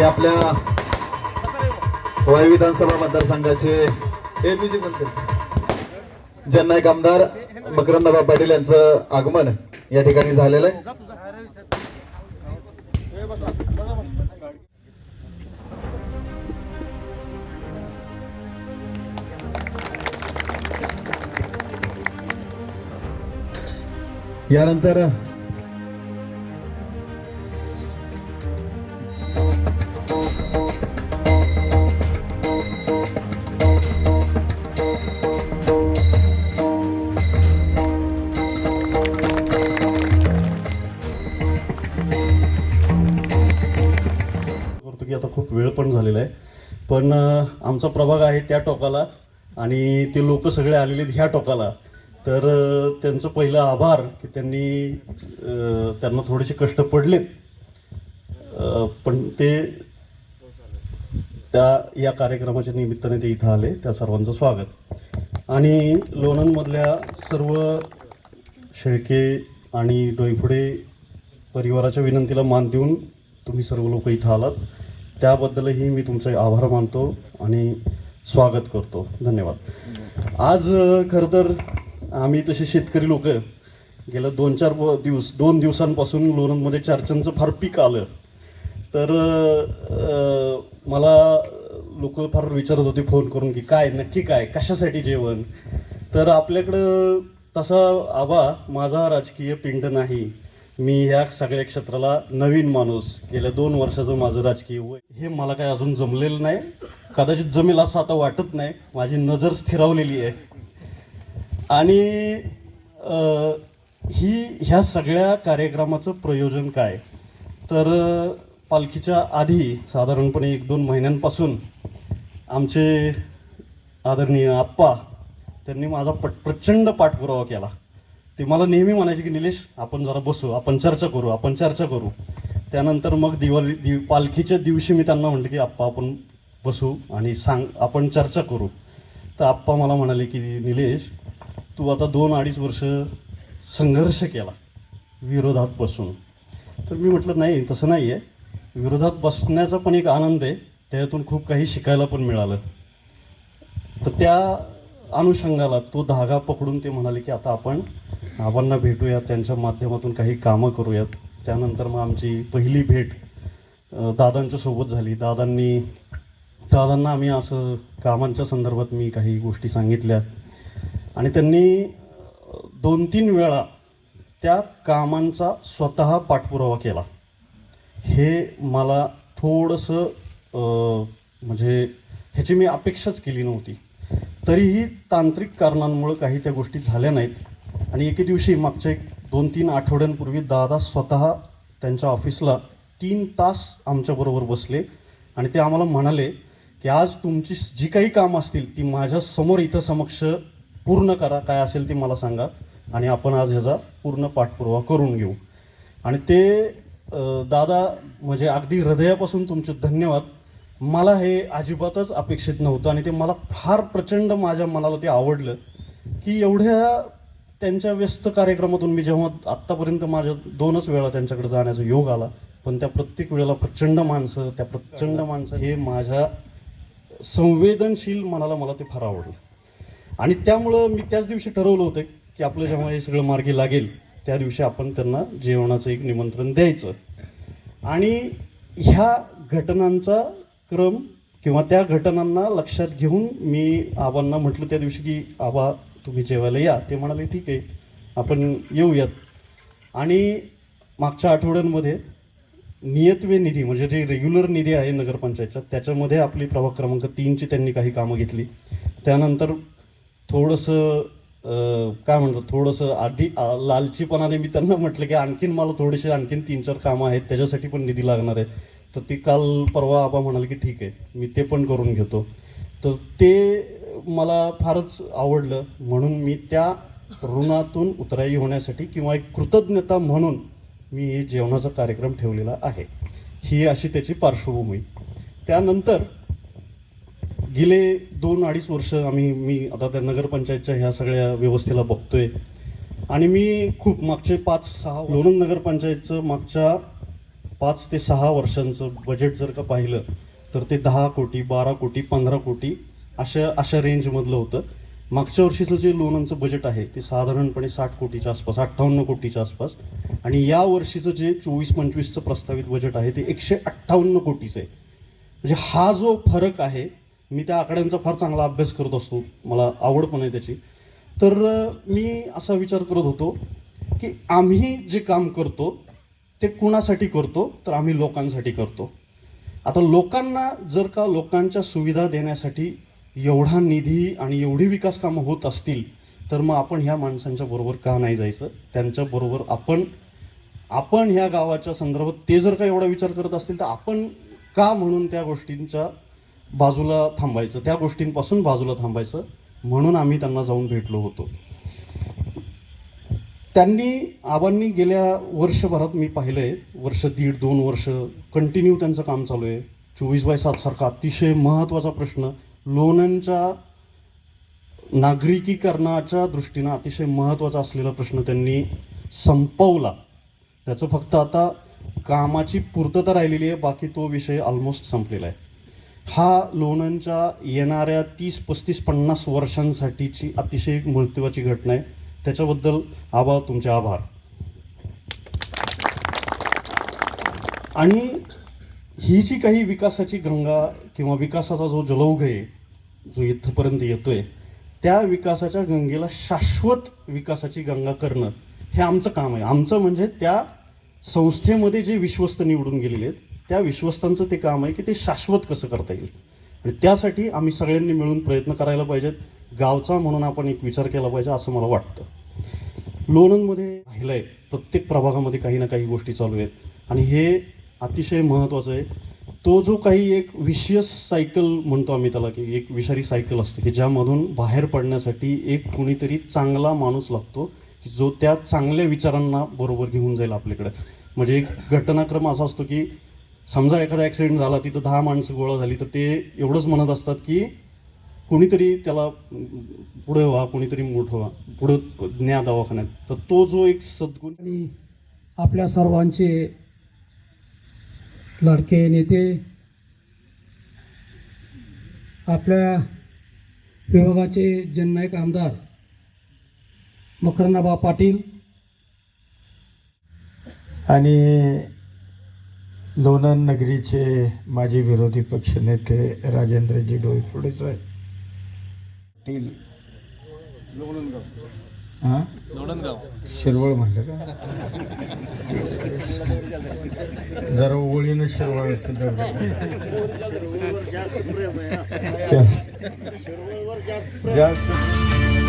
ते आपल्या वाई विधानसभा मतदारसंघाचे हे म्युझिक म्हणते जननायक आमदार मकरंदबा पाटील यांचं आगमन या ठिकाणी झालेलं आहे. यानंतर की आता खूप वेळ पण झालेला आहे. पण आमचा प्रभाग आहे त्या टोकाला आणि ते लोक सगळे आलेले आहेत ह्या टोकाला. तर त्यांचं पहिलं आभार की त्यांनी त्यांना थोडेसे कष्ट पडले पण ते त्या या कार्यक्रमाच्या निमित्ताने ते इथं आले. त्या सर्वांचं स्वागत. आणि लोणंदमधल्या सर्व शेळके आणि डोईफुडे परिवाराच्या विनंतीला मान देऊन तुम्ही सर्व लोक इथं आलात. त्याबद्दलही मी तुमचे आभार मानतो आणि स्वागत करतो. धन्यवाद. आज खरं तर आम्ही तसे शेतकरी लोक गेल्या दोन चार दिवस दोन दिवसांपासून लोणंदमध्ये चर्चांचं फार पीक आलं. तर मला लोक फार विचारत होते फोन करून की काय नक्की काय कशासाठी जेवण? तर आपल्याकडं तसा आबा माझा राजकीय पिंड नाही. मी ह्या सगळ्या क्षेत्राला नवीन माणूस. गेल्या दोन वर्षाचं माझं राजकीय वय हे मला काय अजून जमलेलं नाही. कदाचित जमेल असं आता वाटत नाही. माझी नजर स्थिरावलेली आहे. आणि ही ह्या सगळ्या कार्यक्रमाचं प्रयोजन काय? तर पालखीच्या आधी साधारणपणे एक दोन महिन्यांपासून आमचे आदरणीय आप्पा त्यांनी माझा पट प्रचंड पाठपुरावा केला. ते मला नेहमी म्हणायचे की निलेश आपण जरा बसू आपण चर्चा करू आपण चर्चा करू. त्यानंतर मग दिवाळी दिव पालखीच्या दिवशी मी त्यांना म्हटलं की आप्पा आपण बसू आणि सांग आपण चर्चा करू. तर आप्पा मला म्हणाले की निलेश तू आता दोन अडीच वर्ष संघर्ष केला विरोधात बसून. तर मी म्हटलं नाही तसं नाही आहे विरोधात बसण्याचा पण एक आनंद आहे. त्यातून खूप काही शिकायला पण मिळालं. तर त्या अनुषंगाला तो धागा पकडून ते म्हणाले की आता आपण आबांना भेटूयात त्यांच्या माध्यमातून काही कामं करूयात. त्यानंतर मग आमची पहिली भेट दादांच्या सोबत झाली. दादांनी दादांना आम्ही असं कामांच्या संदर्भात मी काही गोष्टी सांगितल्या आणि त्यांनी दोन तीन वेळा त्या कामांचा स्वतः पाठपुरावा केला. हे मला थोडंसं म्हणजे ह्याची मी अपेक्षाच केली नव्हती. तरीही तांत्रिक कारणांमुळं काही त्या गोष्टी झाल्या नाहीत. आणि एके दिवशी मागच्या एक दोन तीन आठवड्यांपूर्वी दादा स्वतः त्यांच्या ऑफिसला तीन तास आमच्याबरोबर बसले आणि ते आम्हाला म्हणाले की आज तुमची जी काही कामं असतील ती माझ्यासमोर इथं समक्ष पूर्ण करा. काय असेल ते मला सांगा आणि आपण आज ह्याचा पूर्ण पाठपुरावा करून घेऊ. आणि ते दादा म्हणजे अगदी हृदयापासून तुमचे धन्यवाद. मला हे अजिबातच अपेक्षित नव्हतं आणि ते मला फार प्रचंड माझ्या मनाला ते आवडलं की एवढ्या त्यांच्या व्यस्त कार्यक्रमातून मी जेव्हा आत्तापर्यंत माझ्या दोनच वेळा त्यांच्याकडे जाण्याचा योग आला पण त्या प्रत्येक वेळेला प्रचंड माणसं त्या प्रचंड माणसं हे माझ्या संवेदनशील मनाला मला ते फार आवडलं. आणि त्यामुळं मी त्याच दिवशी ठरवलं होतं की आपलं जेव्हा हे सगळं मार्गी लागेल त्या दिवशी आपण त्यांना जेवणाचं एक निमंत्रण द्यायचं. आणि ह्या घटनांचा क्रम किंवा त्या घटनांना लक्षात घेऊन मी आबांना म्हटलं त्या दिवशी की आबा तुम्ही जेवायला या. ते म्हणाले ठीक आहे आपण येऊयात. आणि मागच्या आठवड्यांमध्ये नियतवे निधी म्हणजे जे रेग्युलर निधी आहे नगरपंचायतचा त्याच्यामध्ये आपली प्रभाग क्रमांक तीनची त्यांनी काही कामं घेतली. त्यानंतर थोडंसं काय म्हणतो थोडंसं आधी आ- लालचीपणाने मी त्यांना म्हटलं की आणखीन मला थोडेसे आणखीन तीन चार कामं आहेत त्याच्यासाठी पण निधी लागणार आहे. तर ती काल परवा आबा म्हणाल की ठीक आहे मी ते पण करून घेतो. तर ते मला फारच आवडलं. म्हणून मी त्या ऋणातून उतराई होण्यासाठी किंवा एक कृतज्ञता म्हणून मी हे जेवणाचा कार्यक्रम ठेवलेला आहे. ही अशी त्याची पार्श्वभूमी. त्यानंतर गेले दोन अडीच वर्ष आम्ही मी आता त्या नगरपंचायतच्या ह्या सगळ्या व्यवस्थेला बघतोय. आणि मी खूप मागचे पाच सहा लोणंद नगरपंचायतचं मागच्या पाच ते सहा वर्षांचं बजेट जर का पाहिलं तर ते दहा कोटी बारा कोटी पंधरा कोटी अशा अशा रेंजमधलं होतं. मागच्या वर्षीचं जे लोणांचं बजेट आहे ते साधारणपणे साठ कोटीच्या आसपास अठ्ठावन्न कोटीच्या आसपास. आणि या वर्षीचं जे चोवीस पंचवीसचं प्रस्तावित बजेट आहे ते एकशे अठ्ठावन्न कोटीचं आहे. म्हणजे हा जो फरक आहे मी त्या आकड्यांचा फार चांगला अभ्यास करत असतो. मला आवड पण आहे त्याची. तर मी असा विचार करत होतो की आम्ही जे काम करतो ते कुणासाठी करतो? तर आम्ही लोकांसाठी करतो. आता लोकांना जर का लोकांच्या सुविधा देण्यासाठी एवढा निधी आणि एवढी विकास कामं होत असतील तर मग आपण ह्या माणसांच्या बरोबर का नाही जायचं? त्यांच्याबरोबर आपण आपण ह्या गावाच्या संदर्भात ते जर का एवढा विचार करत असतील तर आपण का म्हणून त्या गोष्टींच्या बाजूला थांबायचं त्या गोष्टींपासून बाजूला थांबायचं म्हणून आम्ही त्यांना जाऊन भेटलो होतो. त्यांनी आबांनी गेल्या वर्षभरात मी पाहिलंय वर्ष दीड दोन वर्ष कंटिन्यू त्यांचं काम चालू आहे. चोवीस बाय सात सारखा अतिशय महत्त्वाचा प्रश्न लोणांच्या नागरिकीकरणाच्या दृष्टीनं अतिशय महत्त्वाचा असलेला प्रश्न त्यांनी संपवला. त्याचं फक्त आता कामाची पूर्तता राहिलेली आहे बाकी तो विषय ऑलमोस्ट संपलेला आहे. हा लोणंदच्या येणाऱ्या तीस पस्तीस पन्नास वर्षांसाठीची अतिशय एक महत्त्वाची घटना आहे. त्याच्याबद्दल आबा तुमचे आभार. आणि ही जी काही विकासाची गंगा किंवा विकासाचा जो जलौघ आहे जो इथपर्यंत येतोय त्या विकासाच्या गंगेला शाश्वत विकासाची गंगा करणं हे आमचं काम आहे. आमचं म्हणजे त्या संस्थेमध्ये जे विश्वस्त निवडून गेलेले आहेत त्या विश्वस्तांचं ते काम आहे की ते शाश्वत कसं करता येईल? आणि त्यासाठी आम्ही सगळ्यांनी मिळून प्रयत्न करायला पाहिजेत. गावचा म्हणून आपण एक विचार केला पाहिजे असं मला वाटतं. लोणंदमध्ये पाहिलं आहे प्रत्येक प्रभागामध्ये काही ना काही गोष्टी चालू आहेत. आणि हे अतिशय महत्त्वाचं आहे. तो जो काही एक विशियस सायकल म्हणतो आम्ही त्याला की एक विषारी सायकल असते की ज्यामधून बाहेर पडण्यासाठी एक कुणीतरी चांगला माणूस लागतो की जो त्या चांगल्या विचारांना बरोबर घेऊन जाईल आपल्याकडे. म्हणजे एक घटनाक्रम असा असतो की समजा एखादा ॲक्सिडेंट झाला तिथं दहा माणसं गोळा झाली तर ते एवढंच म्हणत असतात की कोणीतरी त्याला पुढे व्हा कोणीतरी मोठं व्हा पुढं न्या दवाखान्यात. तर तो जो एक सद्गुण आणि आपल्या सर्वांचे लाडके नेते आपल्या विभागाचे जननायक आमदार मकरनाबा पाटील आणि लोणंद नगरीचे माजी विरोधी पक्षनेते राजेंद्रजी डोईफोडे साहेब पाटील हां? शिरवळ म्हणलं का? जरा ओळीनं शिरवळ जास्त